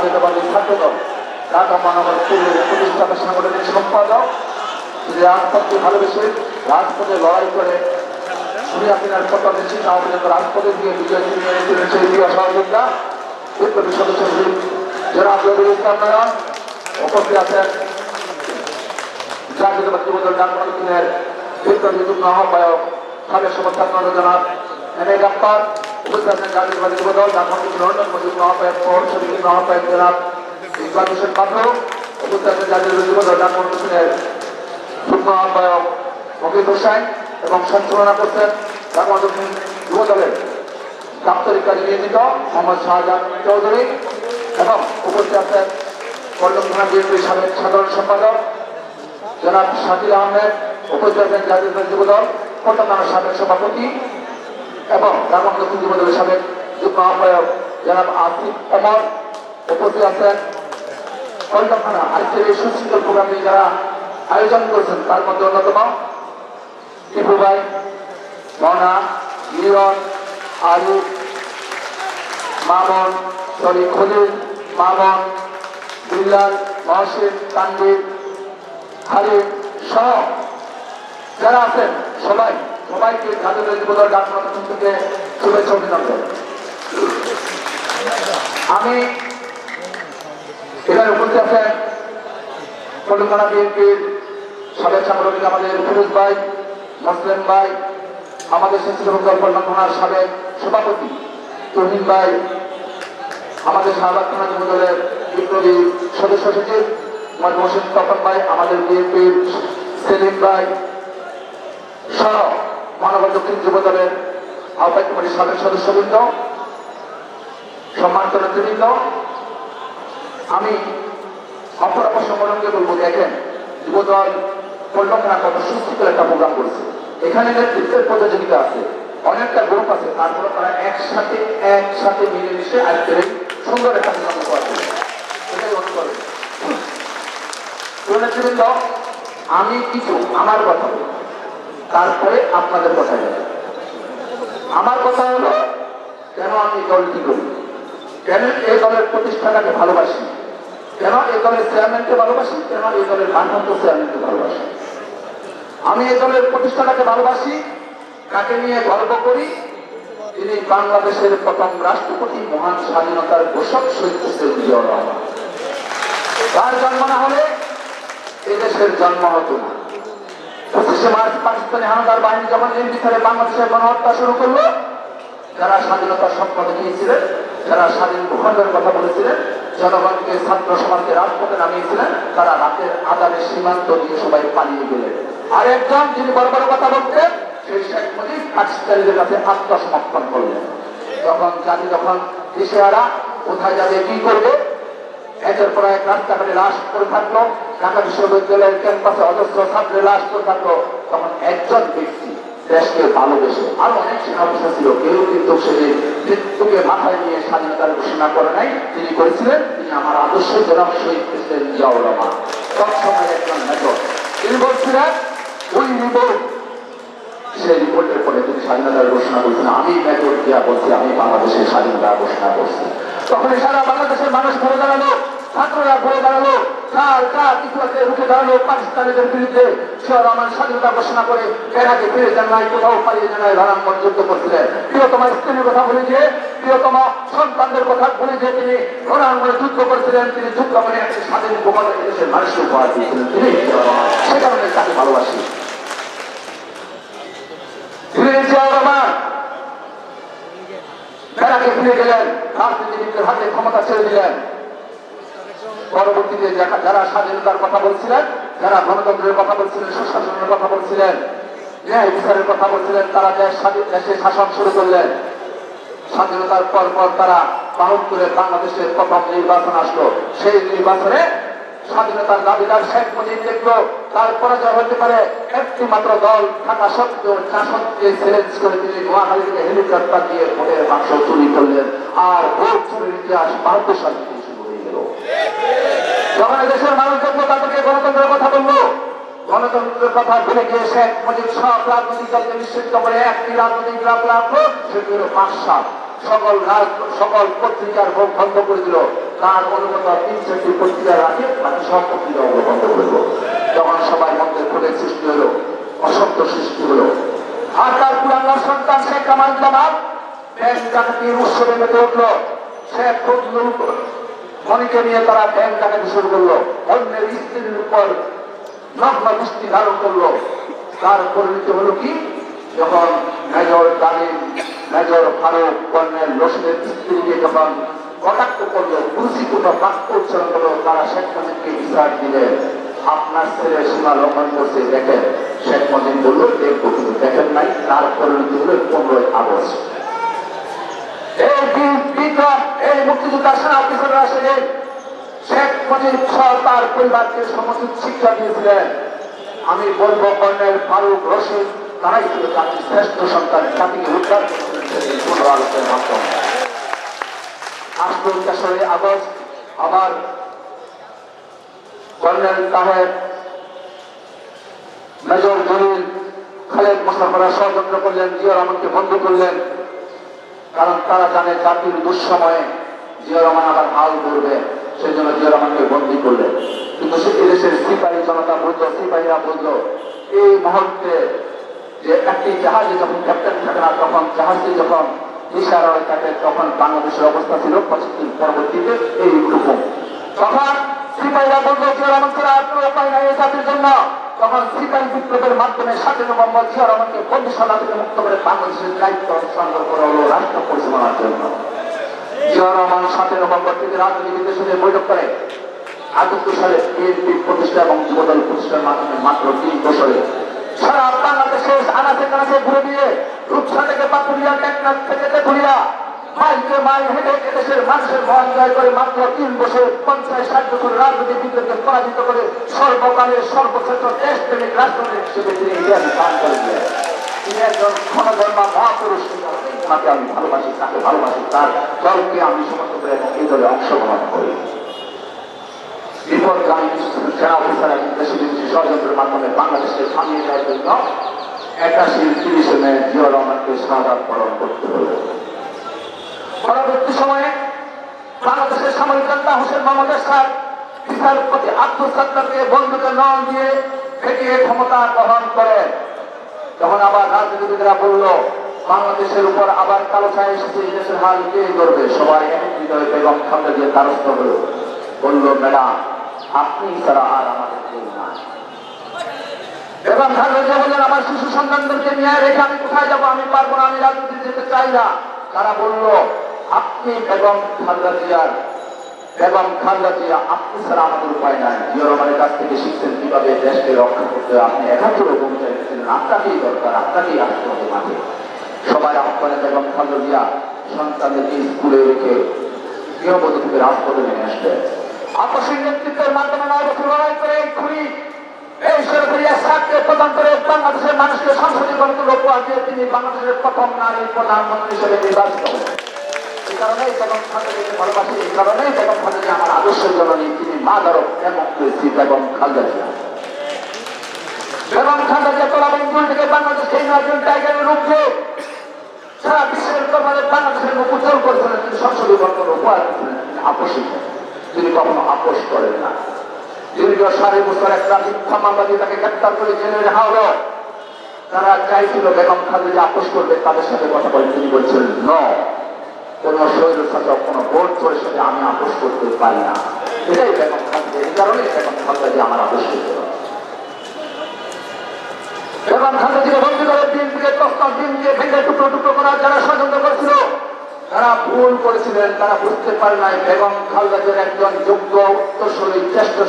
রাজনীতিবাদী ছাত্রদল, ঢাকা মহানগর পূর্বের প্রতিষ্ঠাতা সাংগঠনিক সম্পাদক যে রাজপথকে ভালোবেসে রাজপথে লড়াই করে সুরিয়া দিয়ে সহযোগিতা জাতীয়তাবাদী গাপ্পার উপস্থিত আছেন জাতীয়তাবাদী যুবদল ডাকমানের অন্যতম যুগ্ম আহ্বায়ক পৌর সমিতি আহ্বায়ক জনাব ইকবাল হোসেন আহ্বায়ক মকিব হোসাইন এবং সঞ্চালনা করছেন ঢাকা দক্ষিণ যুব দলের দাপ্তরিক কাজে নিয়োজিত মোহাম্মদ শাহজাহান চৌধুরী এবং উপস্থিত আছেন কল্যাণ সাবেক সাধারণ সম্পাদক জনাব শাকিল আহমেদ উপস্থিত আছেন জাতীয় যুব দল কল্যাণ থানার সাবেক সভাপতি এবং যুব দলের সাবেক যুগ্ম আহ্বায়ক জনাব আসিফ ওমর উপস্থিত আছেন। কল্যাণ থানা আজকের এই সুশৃঙ্খল প্রোগ্রামে যারা আয়োজন করেছেন, তার মধ্যে অন্যতম টিপু ভাই, মনা লিওন আলু মামন, সরি, খলিল, মামন, বিল্লাল, মহসিন তানবির হারিম সহ যারা আছেন, সবাই সবাইকে জাতীয় যুবদল ডাক্তার থেকে শুভেচ্ছা অভিনন্দন। আমি এখানে উপস্থিত আছেন কলকাতা বিএনপির সাবেক সাংগঠনিক আমাদের ফিরোজ ভাই, মুসলিম ভাই, আমাদের স্বেচ্ছাসেবক দল সাবেক সভাপতি তহিন ভাই, আমাদের শাহবাগ থানা যুব বিপ্লবী সদস্য সচিব মোহাম্মদ মোর্শেদ তপন ভাই, আমাদের বিএনপির সেলিম ভাই সহ মানব দক্ষিণ যুব দলের আহ্বায়ক কমিটির সাবেক সদস্যবৃন্দ, সম্মানিত নেতৃবৃন্দ, আমি অপরাপর সংগঠনকে বলব, দেখেন, যুবদল কল্যাণা কত সুস্থিত একটা প্রোগ্রাম করেছে। এখানে নেতৃত্বের প্রতিযোগিতা আছে, অনেকটা গ্রুপ আছে, তারপরে তারা একসাথে একসাথে মিলেমিশে আজকের সুন্দর একটা প্রোগ্রাম করা নেতৃবৃন্দ, আমি কিছু আমার কথা। তারপরে আপনাদের কথা যাবে। আমার কথা হলো, কেন আমি দলটি করি? কেন এই দলের প্রতিষ্ঠাটাকে ভালোবাসি? কেন এই দলের চেয়ারম্যানকে ভালোবাসি? কেন এই দলের ভারপ্রাপ্ত চেয়ারম্যানকে ভালোবাসি? আমি এই দলের প্রতিষ্ঠাটাকে ভালোবাসি, তাকে নিয়ে গর্ব করি তিনি বাংলাদেশের প্রথম রাষ্ট্রপতি, মহান স্বাধীনতার ঘোষক শহীদ জিয়াউর তার জন্ম না হলে এদেশের জন্ম হতো না। পঁচিশে মার্চ পাকিস্তানি হানাদার বাহিনী যখন নির্বিচারে বাংলাদেশের গণহত্যা শুরু করল, যারা স্বাধীনতার স্বপ্ন দেখিয়েছিলেন, যারা স্বাধীন ভূখণ্ডের কথা বলেছিলেন, জনগণকে ছাত্র সমাজকে রাজপথে নামিয়েছিলেন, তারা রাতের আদানের সীমান্ত দিয়ে সবাই পালিয়ে গেলেন। আর একজন যিনি বড় কথা বলতেন, সেই শেখ মুজিব পাকিস্তানিদের কাছে আত্মসমর্পণ করলেন। তখন জাতি যখন দিশেহারা, কোথায় যাবে, কি করবে? একের পর এক রাস্তাঘাটে লাশ করে থাকল ঢাকা বিশ্ববিদ্যালয়ের ক্যাম্পাসে অজস্র ছাত্রের লাশ থাকল তখন একজন ব্যক্তি দেশকে ভালোবেসে আরও অনেক সেনা অফিসার ছিল। কেউ কিন্তু সেই মৃত্যুকে মাথায় নিয়ে স্বাধীনতার ঘোষণা করে নাই। তিনি করেছিলেন, তিনি আমার আদর্শ জনাব শহীদ প্রেসিডেন্ট জিয়াউর রহমান। তৎসময় একজন মেজর। তিনি বলছিলেন, ওই রিপোর্ট, সেই রিপোর্টের পরে তিনি স্বাধীনতার ঘোষণা করেছেন আমি মেজর দিয়া বলছি, আমি বাংলাদেশের স্বাধীনতা ঘোষণা করছি। তখন সারা বাংলাদেশের মানুষ ঘুরে দাঁড়াল, ছাত্ররা ঘুরে দাঁড়াল। রুখে পাকিস্তানিদের বিরুদ্ধে স্বাধীনতা ঘোষণা করে ফিরে যান নাই, কোথাও পালিয়ে যান নাই করছিলেন। স্ত্রীর কথা বলে যে সন্তানদের কথা বলে যে তিনি যুদ্ধ করছিলেন, তিনি যুদ্ধ একটি স্বাধীন উপহার দিয়েছিলেন। সে কারণে তাকে ভালোবাসি। ফিরে গেলেন, রাজনীতিবিদদের হাতে ক্ষমতা ছেড়ে দিলেন। পরবর্তীতে যারা- স্বাধীনতার কথা বলছিলেন, যারা গণতন্ত্রের কথা বলছিলেন, সুশাসনের কথা বলছিলেন, ন্যায় বিচারের কথা বলছিলেন, তারা দেশ স্বাধীন দেশে শাসন শুরু করলেন। স্বাধীনতার পর পর তারা বাহাত্তরে বাংলাদেশের প্রথম নির্বাচন আসলো। সেই নির্বাচনে স্বাধীনতার দাবিদার শেখ মুজিব দেখল, তার পরাজয় হতে পারে। একটি মাত্র দল থাকা সত্ত্বেও শাসককে চ্যালেঞ্জ করে তিনি নোয়াখালী থেকে হেলিকপ্টার দিয়ে ভোটের বাক্স চুরি করলেন। আর ভোট চুরির ইতিহাস হয়ে গেল যখন দেশের মানুষ দেখল তাদেরকে গণতন্ত্রের কথা গণ গণতন্ত্রের কথা ভুলে গিয়ে শেখ মুজিব সব রাজনৈতিক দলকে নিশ্চিত করে একটি রাজনৈতিক লাভ রাখল, সেটি পাঁচ সাল সকল সকল পত্রিকার মুখ বন্ধ করে দিল। তার অনুগত তিন চারটি পত্রিকা রাখে বাকি সব পত্রিকা বন্ধ করে দিল। তখন সবার মধ্যে ক্ষোভের সৃষ্টি হলো, অসত্য সৃষ্টি হলো। আর তার পুরানো সন্তান শেখ কামাল জামাল ব্যাংক ডাকাতির উৎসবে মেতে উঠল। শেখ ফজলুল মনিকে নিয়ে তারা ব্যাংক ডাকাতি শুরু করল। অন্যের স্ত্রীর উপর নগ্ন দৃষ্টি ধারণ করল। তার পরিণতি হলো কি? যখন মেজর তালিম মেজর ফারুক কর্নেল রশিদের স্ত্রীকে যখন কটাক্ষ করল কুরুচিপূর্ণ বাক্য উচ্চারণ করল, তারা শেখ মুজিবকে বিচার দিলেন আপনার ছেলে সীমা লঙ্ঘন করছে, দেখেন। শেখ মুজিব বলল দেখব কিন্তু দেখেন নাই। তার পরিণতি হলো পনেরোই আগস্ট। এই বিক্রম এই মুক্তিযোদ্ধা সেনা অফিসাররা আসলে শেখ মুজিব সহ তার পরিবারকে সমুচিত শিক্ষা দিয়েছিলেন। আমি বলব, কর্নেল ফারুক রশিদ, তারাই ছিল জাতির শ্রেষ্ঠ সন্তান, জাতিকে উদ্ধার আগস্টের মাধ্যমে। আসলো তেসরে আগস্ট আবার কর্নেল তাহের, মেজর জলিল খালেদ মোশারফরা ষড়যন্ত্র করলেন, জিয়া রহমানকে বন্ধ করলেন। কারণ তারা জানে জাতির দুঃসময়ে জিয়া রহমান আবার হাল ধরবে সেই জন্য জিয়া রহমানকে বন্দি করলেন কিন্তু সে দেশের সিপাহী জনতা বলতো, সিপাহীরা বলতো, এই মুহূর্তে যে একটি জাহাজে যখন ক্যাপ্টেন থাকে না তখন জাহাজটি যখন দিশার থাকে, তখন বাংলাদেশের অবস্থা ছিল পঁচিশ পরবর্তীতে এই রকম তখন সিপাহীরা বলতো, জিয়া রহমান ছাড়া আর কোনো উপায় নাই এই জাতির জন্য। তখন সিপাহী বিপ্লবের মাধ্যমে সাথে নভেম্বর জিয়া রহমানকে বন্দিশালা থেকে মুক্ত করে বাংলাদেশের দায়িত্ব হস্তান্তর করা হলো রাষ্ট্র পরিচালনার জন্য। জিয়া রহমান সাথে নভেম্বর থেকে রাজনীতিবিদদের সাথে বৈঠক করে। আটাত্তর সালে বিএনপি প্রতিষ্ঠা এবং যুবদল প্রতিষ্ঠার মাধ্যমে মাত্র তিন বছরে সারা বাংলাদেশে আনাচে কানাচে ঘুরে দিয়ে রূপসা থেকে পাতুরিয়া টেকনাফ থেকে তেতুরিয়া মাইলকে মাইল হেঁটে এদেশের মানুষের মন জয় করে মাত্র তিন বছর পঞ্চাশ ষাট বছর রাজনীতিবিদদেরকে পরাজিত করে সর্বকালের সর্বশ্রেষ্ঠ দেশপ্রেমিক রাষ্ট্রপতি হিসেবে তিনি ইতিহাস দান করে দিলেন। তিনি একজন ক্ষণধর্মা মহাপুরুষ। তাকে আমি ভালোবাসি, তাকে ভালোবাসি, তার দলকে আমি সমস্ত করে এই দলে অংশগ্রহণ করি। বিপদগামী সেনা অফিসার দেশে বিদেশি করতে হলো। পরবর্তী সময়ে বাংলাদেশের সামরিক নেতা হোসেন মোহাম্মদ এরশাদ বিচারপতি আব্দুল সত্তারকে বন্ধুকে নন দিয়ে ফেটিয়ে ক্ষমতা গ্রহণ করেন। তখন আবার রাজনীতিবিদরা বলল, বাংলাদেশের উপর আবার কালো ছায়া এসেছে দেশের হাল কে করবে সবাই হয়ে বেগম খালেদা দিয়ে দ্বারস্থ হলো। বলল, ম্যাডাম, আপনি ছাড়া আর আমাদের কেউ নাই। বললেন, আমার শিশু সন্তানদেরকে নিয়ে রেখে আমি কোথায় যাব? আমি পারব না, আমি রাজনীতি যেতে চাই না। তারা বলল আপনি বেগম খালেদা জিয়ার, বেগম খালেদা জিয়া, আপনি ছাড়া আমাদের উপায় নাই। জিয়া রহমানের কাছ থেকে শিখছেন কীভাবে দেশকে রক্ষা করতে। আপনি একাত্তরে ভূমিকা রেখেছিলেন আপনাকেই দরকার, আপনাকেই আসতে হবে মাঠে। সবাই আহ্বানে বেগম খালেদা জিয়া সন্তানদেরকে স্কুলে রেখে গৃহবধূ থেকে রাজপথে নেমে আসবেন আপসীর নেতৃত্বের মাধ্যমে নয় বছর লড়াই করে এই খুনি, এই সরকারি সাতকে প্রদান করে বাংলাদেশের মানুষকে সংসদীয় গণতন্ত্র উপহার দিয়ে তিনি বাংলাদেশের প্রথম নারী প্রধানমন্ত্রী হিসেবে নির্বাচিত এই কারণেই বেগম খালেদাকে ভালোবাসি, এই কারণেই বেগম খালেদা আমার আদর্শের জননী, তিনি মা ধরো করেছি বেগম খালেদা। বেগম খালেদা জিয়া তোলা বেঙ্গুল থেকে বাংলাদেশকে ইমার্জিং টাইগারের রূপ সারা বিশ্বের দরবারে বাংলাদেশের মুখ উজ্জ্বল করেছিলেন তিনি সংসদীয় গণতন্ত্র উপহার দিয়েছিলেন তিনি আপোষী তিনি কখনো আপোষ করেন না। দীর্ঘ সাড়ে বছর একটা মিথ্যা মামলা দিয়ে তাকে গ্রেপ্তার করে জেলে রাখা তারা চাইছিল বেগম খালেদা আপোষ করবে, তাদের সাথে কথা বলে তিনি বলছেন, ন। কোন শরীর শাসক কোন বোর্ড পরিষদে আমি আপোষ করতে পারি না। এটাই খালেদা, এই কারণে বেগম আমার আপোষ করতে করে তারা বুঝতে পারে নাই। বেগম একজন যোগ্য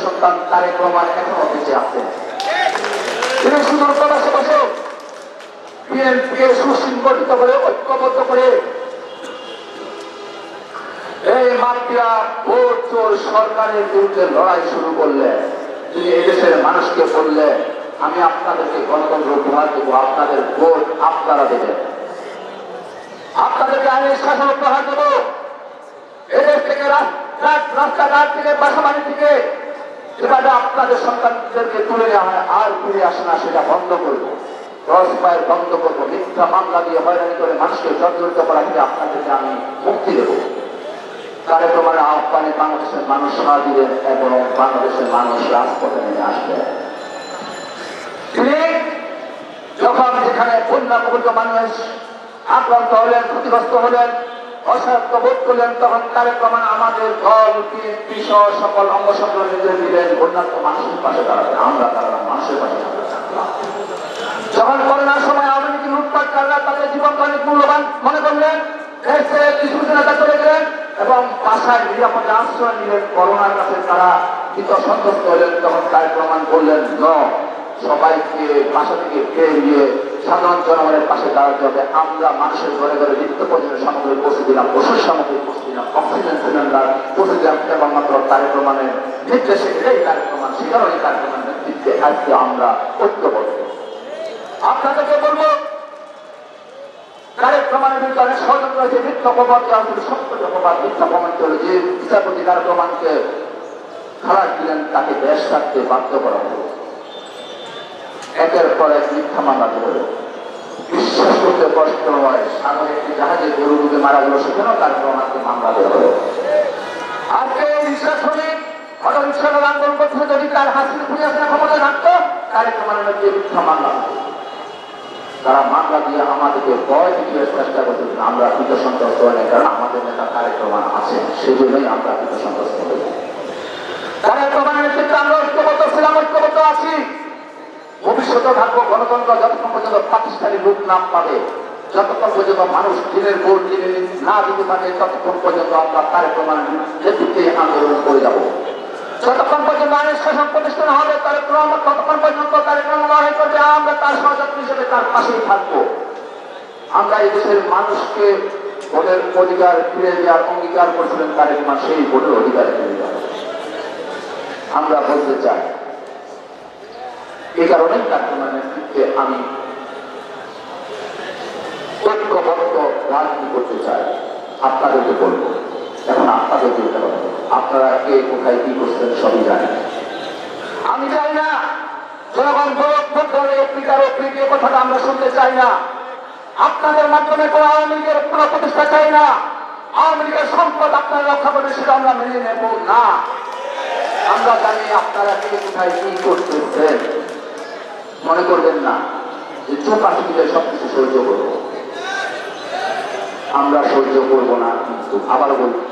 সন্তান তিনি করে, ঐক্যবদ্ধ করে এই মাফিয়া ভোট চোর সরকারের বিরুদ্ধে লড়াই শুরু করলে তিনি এদেশের মানুষকে বললেন আমি আপনাদেরকে গণতন্ত্র উপহার দেবো, আপনাদের ভোট আপনারা দেবেন। আপনাদেরকে আমি শাসন উপহার দেবো। এদের থেকে রাস্তাঘাট থেকে বাসাবাড়ি থেকে যেভাবে আপনাদের সন্তানদেরকে তুলে নেওয়া হয়, আর ফিরে আসে না, সেটা বন্ধ করব। দশ পায়ের বন্ধ করব, মিথ্যা মামলা দিয়ে হয়রানি করে মানুষকে জর্জরিত করা থেকে আপনাদেরকে আমি মুক্তি দেবো। তারে প্রমাণে আহ্বানে বাংলাদেশের মানুষ সাড়া দিলেন এবং বাংলাদেশের মানুষ রাজপথে নেমে আসবে যখন যেখানে বন্যা মানুষ আক্রান্ত হলেন, ক্ষতিগ্রস্ত হলেন অসাধ্য বোধ করলেন, তখন আমাদের দল সকল অঙ্গ দিলেন। মানুষের পাশে আমরা দাঁড়ালাম মানুষের পাশে যখন করোনার সময় আওয়ামী লীগের লুটপাটকাররা তাদের জীবন অনেক মূল্যবান মনে করলেন কিছু নেতা চলে গেলেন। এবং বাসায় নিরাপদে আশ্রয় নিলেন করোনার কাছে তারা সন্তুষ্ট হলেন, তখন তাই প্রমাণ করলেন ন, সবাইকে বাসা থেকে ফিরে নিয়ে সাধারণ জনগণের পাশে দাঁড়াতে হবে। আমরা মানুষের ঘরে ঘরে নিত্য প্রয়োজনীয় সামগ্রী পৌঁছে দিলাম, ওষুধ সামগ্রী পৌঁছে দিলাম, অক্সিজেন সিলিন্ডার পৌঁছে দিলাম, কেবলমাত্র তারে প্রমাণের নির্দেশে এই তারে প্রমাণ সেখানেও এই তারে প্রমাণের নেতৃত্বে আজকে আমরা ঐক্যবদ্ধ। আপনাদেরকে বলব তারেক একটি জাহাজে গরু ডুবে মারা তার প্রমাণকে মামলা দেওয়া হলো। শ্রমিক অটো আন্দোলন করছে যদি তার হাসির খুঁজে আসলে ক্ষমতা থাকতো তারেক প্রমাণের মিথ্যা মামলা তারা মামলা দিয়ে আমাদেরকে ভয় দেখিয়ে চেষ্টা করছে যে আমরা কৃত সন্ত্রস্ত হয় না, কারণ আমাদের নেতা তারেক প্রমাণ আছে সেই জন্যই আমরা কৃত সন্ত্রস্ত হই। তারেক প্রমাণের ক্ষেত্রে আমরা ঐক্যবদ্ধ ছিলাম, ঐক্যবদ্ধ আছি। ভবিষ্যতে থাকব গণতন্ত্র যতক্ষণ পর্যন্ত পাকিস্তানি রূপ নাম পাবে, যতক্ষণ পর্যন্ত মানুষ দিনের ভোট দিনে না দিতে পারে, ততক্ষণ পর্যন্ত আমরা তারেক প্রমাণের নেতৃত্বে আন্দোলন করে যাব। যতক্ষণ পর্যন্ত আইনের শাসন প্রতিষ্ঠান হবে ক্রম ততক্ষণ পর্যন্ত তার ক্রম লড়াই করবে আমরা তার সহযাত্রী হিসেবে তার পাশেই থাকব। আমরা এই দেশের মানুষকে ভোটের অধিকার ফিরে দেওয়ার অঙ্গীকার করেছিলেন তারেক মা সেই ভোটের অধিকার ফিরে দেওয়া আমরা বলতে চাই এই কারণে তার নেতৃত্বে আমি ঐক্যবদ্ধ রাজনীতি করতে চাই। আপনাদেরকে বলব এখন আপনাদের আপনারা কে, কোথায়, কি করছেন সবই জানেন। আমি চাই না কথাটা আমরা শুনতে চাই না। আপনাদের মাধ্যমে কোনো আওয়ামী লীগের প্রতিষ্ঠা চাই না। আওয়ামী লীগের সম্পদ আপনারা রক্ষা করবেন সেটা আমরা মেনে নেব না। আমরা জানি আপনারা কে, কোথায়, কি করতেছেন। মনে করবেন না যে চোখ আসলে সবকিছু সহ্য করব। আমরা সহ্য করব না কিন্তু আবার বলছি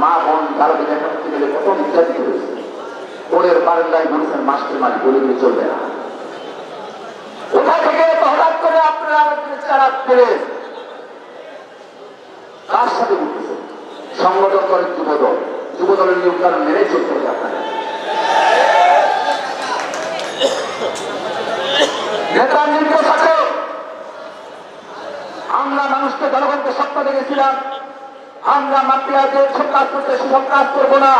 মা বোন কারোকে দেখা করতে গেলে কত নির্যাতিত হয়েছে ওদের বারান্দায় মানুষের মাস্টার মারি বলে দিয়ে চলবে না। কোথা থেকে হঠাৎ করে আপনারা আমাদের পেলেন কার সাথে উঠতেছে সংগঠন করেন যুবদল যুবদলের নিয়ম কারণ মেনে চলতে হবে আপনাদের। নেতার নির্দেশ আমরা মানুষকে জনগণকে সত্য দেখেছিলাম। আমরা মাফিয়াদের সব কাজ করতে সেসব কাজ করব না।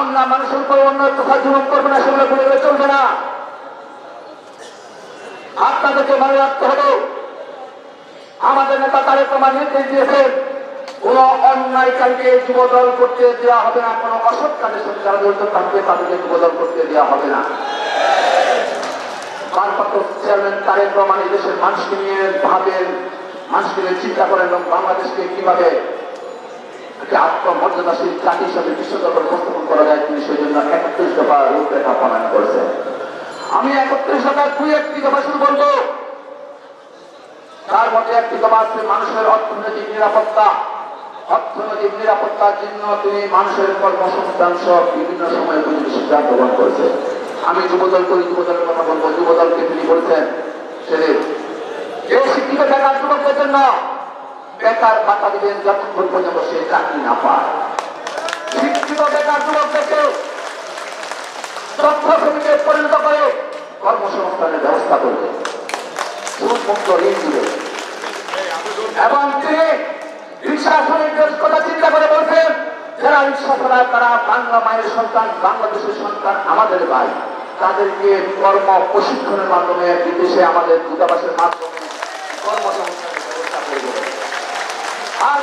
আমরা মানুষের উপর অন্য কোথাও জীবন করব না, সেগুলো ভুলে চলবে না। আপনাদেরকে মনে রাখতে হবে, আমাদের নেতা তারেক রহমান নির্দেশ দিয়েছেন, কোন অন্যায়কারীকে যুবদল করতে দেওয়া হবে না, কোন অসৎ কাজের সঙ্গে যারা জড়িত থাকবে তাদেরকে যুবদল করতে দেওয়া হবে না। ভারপ্রাপ্ত চেয়ারম্যান তারেক রহমান এই দেশের মানুষকে নিয়ে ভাবেন মানুষকে চিন্তা করেন এবং বাংলাদেশকে কীভাবে আত্মমর্যাদাশীল জাতি হিসাবে বিশ্বদরবার উপস্থাপন করা যায় তিনি সেই জন্য একত্রিশ দফা রূপরেখা প্রণয়ন করেছেন। আমি একত্রিশ দফায় দুই একটি দফা শুরু করব তার মধ্যে একটি দফা আছে মানুষের অর্থনৈতিক নিরাপত্তা। অর্থনৈতিক নিরাপত্তার জন্য তিনি মানুষের কর্মসংস্থান সহ বিভিন্ন সময়ে তিনি সিদ্ধান্ত গ্রহণ করেছেন। আমি যুবদল করি, যুবদলের কথা বলব। যুবদলকে তিনি বলছেন, সেদিন এই শিক্ষিত বেকার যুবকদের বেকার ভাতা দিবেন যতক্ষণ পর্যন্ত সে চাকরি না পায়। শিক্ষিত বেকার যুবকদেরকে তথ্য শ্রমিকে কর্মসংস্থানের ব্যবস্থা করবে। দিবে। এবং তিনি রিক্সা চিন্তা করে বলছেন, যারা রিক্সা তারা বাংলা মায়ের সন্তান, বাংলাদেশের সন্তান, আমাদের ভাই। তাদেরকে কর্ম প্রশিক্ষণের মাধ্যমে বিদেশে আমাদের দূতাবাসের মাধ্যমে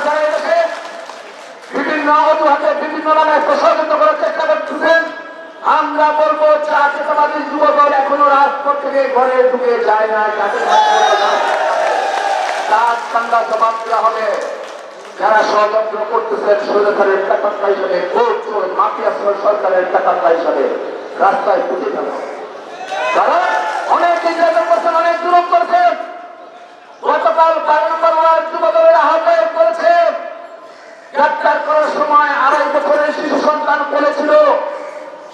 যারা এদেশে বিভিন্ন অজুহাতে বিভিন্ন নামে ষড়যন্ত্র করার চেষ্টা করতেছেন আমরা বলব জাতীয়তাবাদী যুব দল এখনও রাজপথ থেকে ঘরে ঢুকে যায় না তার জবাব দেওয়া হবে যারা ষড়যন্ত্র করতেছেন সরকারের টাকা হিসাবে চোর মাফিয়া সরকারের টাকা হিসাবে রাস্তায় পুঁতে ফেলা তারা অনেক নির্যাতন করছেন অনেক দূরত করছেন গতকাল বারো নম্বর ওয়ার্ড যুব আহ্বায়ক করেছে করার সময় আড়াই বছরের শিশু সন্তান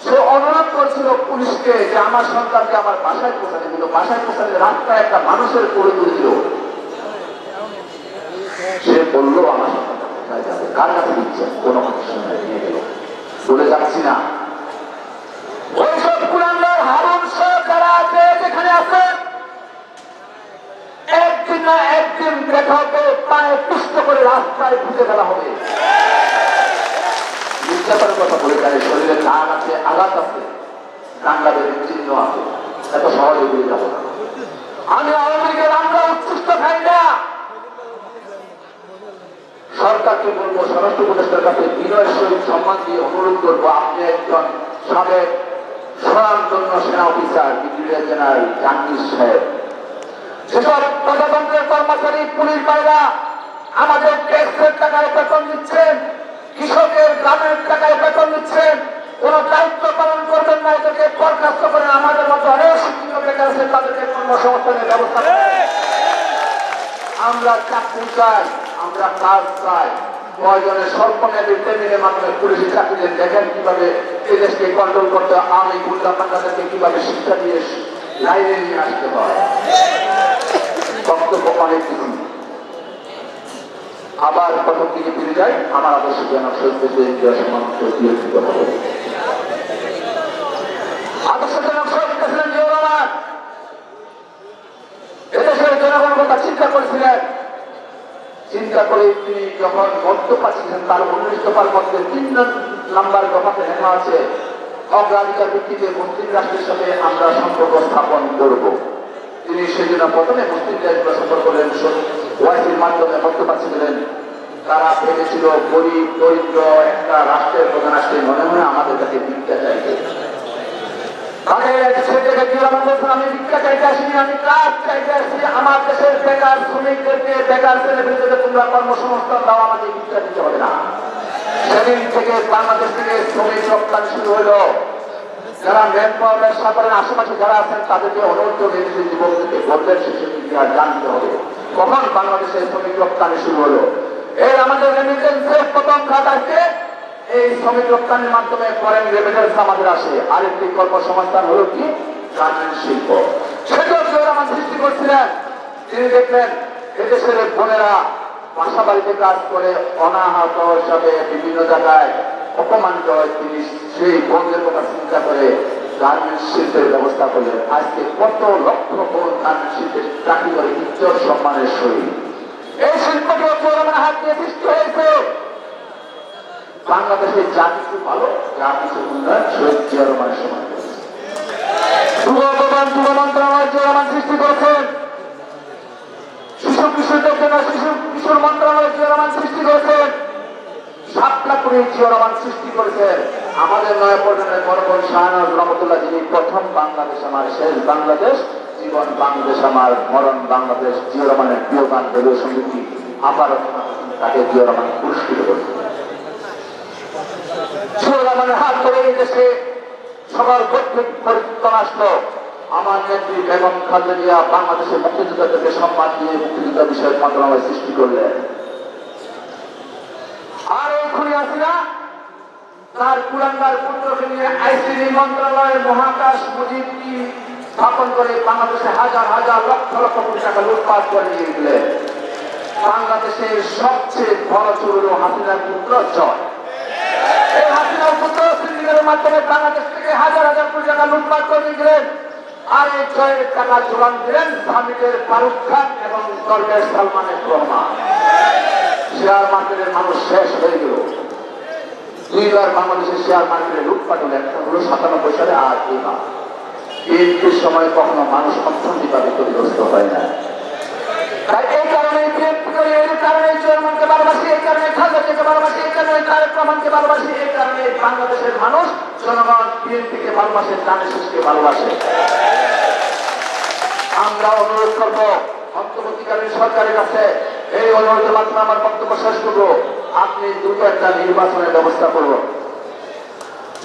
সে অনুরোধ পুলিশকে যে আমার সন্তানকে আমার বাসায় পৌঁছাতে দিল। বাসায় পৌঁছাতে রাস্তায় একটা মানুষের করে সে বলল, আমার কার কাছে দিচ্ছে? বলে যাচ্ছি না। ওইসব হারুন সহ যারা আছে যেখানে আছে একদিন না একদিন হবে পায়ে পুষ্ট করে রাস্তায় খুঁজে ফেলা হবে। নির্যাতনের কথা বলে যায় শরীরে দাগ আছে, আঘাত আছে বাংলাদেশের চিহ্ন আছে। এত সহজে বলে যাব না। আমি আওয়ামী লীগের আমরা উচ্ছিষ্ট খাই না। সরকারকে বলব, স্বরাষ্ট্র উপদেষ্টার কাছে বিনয়ের সহিত সম্মান দিয়ে অনুরোধ করব, আপনি একজন সাবেক স্বয়ংজন্য সেনা অফিসার, ব্রিগেডিয়ার জেনারেল জাহাঙ্গীর সাহেব। যেসব প্রজাতন্ত্রের কর্মচারী, পুলিশ ভাইরা আমাদের ট্যাক্সের টাকায় বেতন দিচ্ছেন, কৃষকের গ্রামের টাকায় বেতন দিচ্ছেন। কোন দায়িত্ব পালন করবেন না, এদেরকে বরখাস্ত করেন আমাদের মতো অনেক শিক্ষিত বেকার আছেন তাদেরকে কর্মসংস্থানের ব্যবস্থা আমরা চাকরি চাই, আমরা কাজ চাই। প্রয়োজনে স্বল্প মেয়াদী ট্রেনিংয়ের মাধ্যমে পুলিশি চাকরিদের দেখেন কীভাবে এই দেশকে কন্ট্রোল করতে আমি গুন্ডা পান্ডাদেরকে কীভাবে শিক্ষা দিয়ে লাইনে নিয়ে আসতে হয়। বক্তব্য অনেক কিছু আবার প্রথম দিকে ফিরে যাই, আমার আদর্শ কথা চিন্তা করে তিনি যখন বক্তব্য ছিলেন তার উনিশ দফার মধ্যে তিন নাম্বার দফাতে লেখা আছে, অগ্রাধিকার ভিত্তিতে মুসলিম রাষ্ট্রের সাথে আমরা সম্পর্ক স্থাপন করব। তিনি সেজন্য প্রথমে মুসলিম সম্পর্ক করলেন ওয়াইসির মাধ্যমে বক্তব্য ছিলেন। তারা ভেবেছিল গরিব দরিদ্র একটা রাষ্ট্রের প্রধান রাষ্ট্রে মনে মনে আমাদের কাছে ভিক্ষা বলছেন, আমি ভিক্ষা চাইতে আসিনি আমি কাজ চাইতে আসছি আমার দেশের বেকার শ্রমিকদেরকে বেকার ছেলে মেয়েদেরকে তোমরা কর্মসংস্থান দাও আমাকে ভিক্ষা দিতে হবে না। সেদিন থেকে বাংলাদেশ থেকে শ্রমিক রপ্তানি শুরু হলো। যারা ম্যান পাওয়ার ব্যবসা করেন আশেপাশে যারা আছেন, তাদেরকে অনুরোধ করে দেশের যুবকদেরকে বলবেন শেষের ইতিহাস জানতে হবে। কখন বাংলাদেশের শ্রমিক রপ্তানি শুরু হলো? এই আমাদের রেমিটেন্সের প্রথম খাত আছে এই শ্রমিক রপ্তানির মাধ্যমে ফরেন রেমিটেন্স আমাদের আসে। আরেকটি কর্মসংস্থান হলো কি? গার্মেন্ট শিল্প। সেটাও রহমান সৃষ্টি করছিলেন। তিনি দেখলেন, এদেশের বোনেরা বাসা বাড়িতে কাজ করে অনাহত হিসাবে বিভিন্ন জায়গায় অপমানিত হয়। তিনি সেই বোনদের কথা চিন্তা করে গার্মেন্টস শিল্পের ব্যবস্থা করলেন। আজকে কত লক্ষ বোন গার্মেন্টস শিল্পে চাকরি করে ইজ্জত সম্মানের সহিত। এই শিল্পটি চৌরামান হাত দিয়ে সৃষ্টি হয়েছে। বাংলাদেশের যা কিছু ভালো যা কিছু উন্নয়ন শহীদ জিয়া রহমান সৃষ্টি করেছেন। শিশু কিশোরদের শিশু কিশোর মন্ত্রণালয় সৃষ্টি করেছেন। করে সৃষ্টি করেছেন। আমাদের নয় প্রজন্মের বড় শাহানুর রহমতুল্লাহ যিনি প্রথম বাংলাদেশ আমার শেষ বাংলাদেশ, জীবন বাংলাদেশ আমার, মরণ বাংলাদেশ, জিয়া রহমানের প্রিয় গান দলীয় সঙ্গীতটি আবার তাকে জিয়া রহমান পুরস্কৃত খালেদিয়া বাংলাদেশের সম্মান দিয়ে মুক্তিযোদ্ধা বিষয়ক মন্ত্রণালয় সৃষ্টি করলেন। আর এই খুনি তার কুলাঙ্গার পুত্রকে নিয়ে আইসিডি মন্ত্রণালয়ের মহাকাশ মুজিবটি স্থাপন করে বাংলাদেশে হাজার হাজার লক্ষ লক্ষ কোটি টাকা লুটপাট করে নিয়ে গেলেন বাংলাদেশের সবচেয়ে বড় চোর হলো হাসিনার পুত্র জয়। এই হাসিনা পুত্র সিন্ডিকেটের মাধ্যমে বাংলাদেশ থেকে হাজার হাজার কোটি টাকা লুটপাট করে নিয়ে গেলেন আর এই ছয়ের টাকা জোগান দিলেন স্বামীদের ফারুক খান এবং দরবেশ সালমানের রহমান শেয়ার মার্কেটের মানুষ শেষ হয়ে গেল। দুইবার বাংলাদেশের শেয়ার মার্কেটে লুটপাট হলো একটা হলো সাতানব্বই সালে আর দুইবার বিএনপির সময় কখনো মানুষ অর্থনৈতিকভাবে ক্ষতিগ্রস্ত হয় না। তাই এই কারণে এই কারণে চেয়ারম্যানকে ভালোবাসি, এই কারণে ভালোবাসি, এই কারণে তারেক রহমানকে ভালোবাসি, এই কারণে বাংলাদেশের মানুষ, জনগণ বিএনপিকে ভালোবাসে শেষকে ভালোবাসে। আমরা অনুরোধ করব, অন্তর্বর্তীকালীন সরকারের কাছে এই অনুরোধের মাধ্যমে আমার বক্তব্য শেষ করব। আপনি দ্রুত একটা নির্বাচনের ব্যবস্থা করব।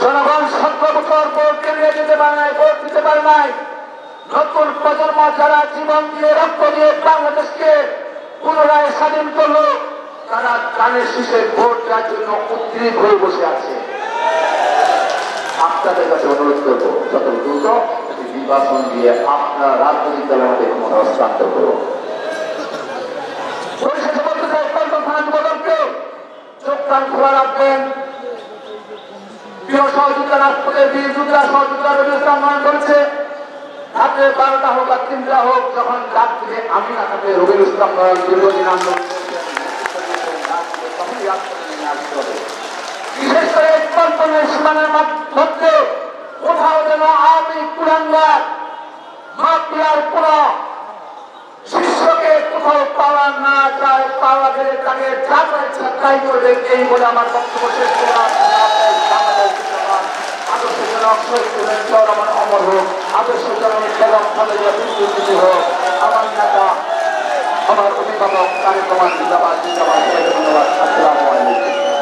জনগণ সতেরো বছর ভোট কেন্দ্রে যেতে পারে নাই, ভোট দিতে পারে নাই। নতুন প্রজন্ম যারা জীবন দিয়ে রক্ত দিয়ে বাংলাদেশকে পুনরায় স্বাধীন করল, তারা কানের শীষে ভোট দেওয়ার জন্য উদ্গ্রীব হয়ে বসে আছে। আপনাদের কাছে অনুরোধ করব, যত দ্রুত নির্বাচন দিয়ে আপনার রাজনৈতিক দলের মধ্যে ক্ষমতা হস্তান্তর করব পরিশেষে বলতে চাই পল্টন থানা যুবদলকে যোগদান খোলা রাখবেন। প্রিয় সহযোগিতা রাষ্ট্রপতির বীর যুদ্ধা সহযোগিতা রাত্রে বারোটা হোক আর তিনটা হোক, যখন ডাক থেকে আমি না থাকলে রবির ইসলাম নয় দীর্ঘদিন আন্দোলন। বিশেষ করে কোথাও যেন আওয়ামী কুলাঙ্গার, মাফিয়ার কোন শিষ্যকে কোথাও পাওয়া না যায়, পাওয়া গেলে তাকে যা ইচ্ছা তাই করবে। এই বলে আমার বক্তব্য শেষ করলাম। আদর্শ জনক শহীদ চর আমার অমর হোক। আদর্শ নেতা, আমার অভিভাবক রহমান জিন্দাবাদ জিন্দাবাদ।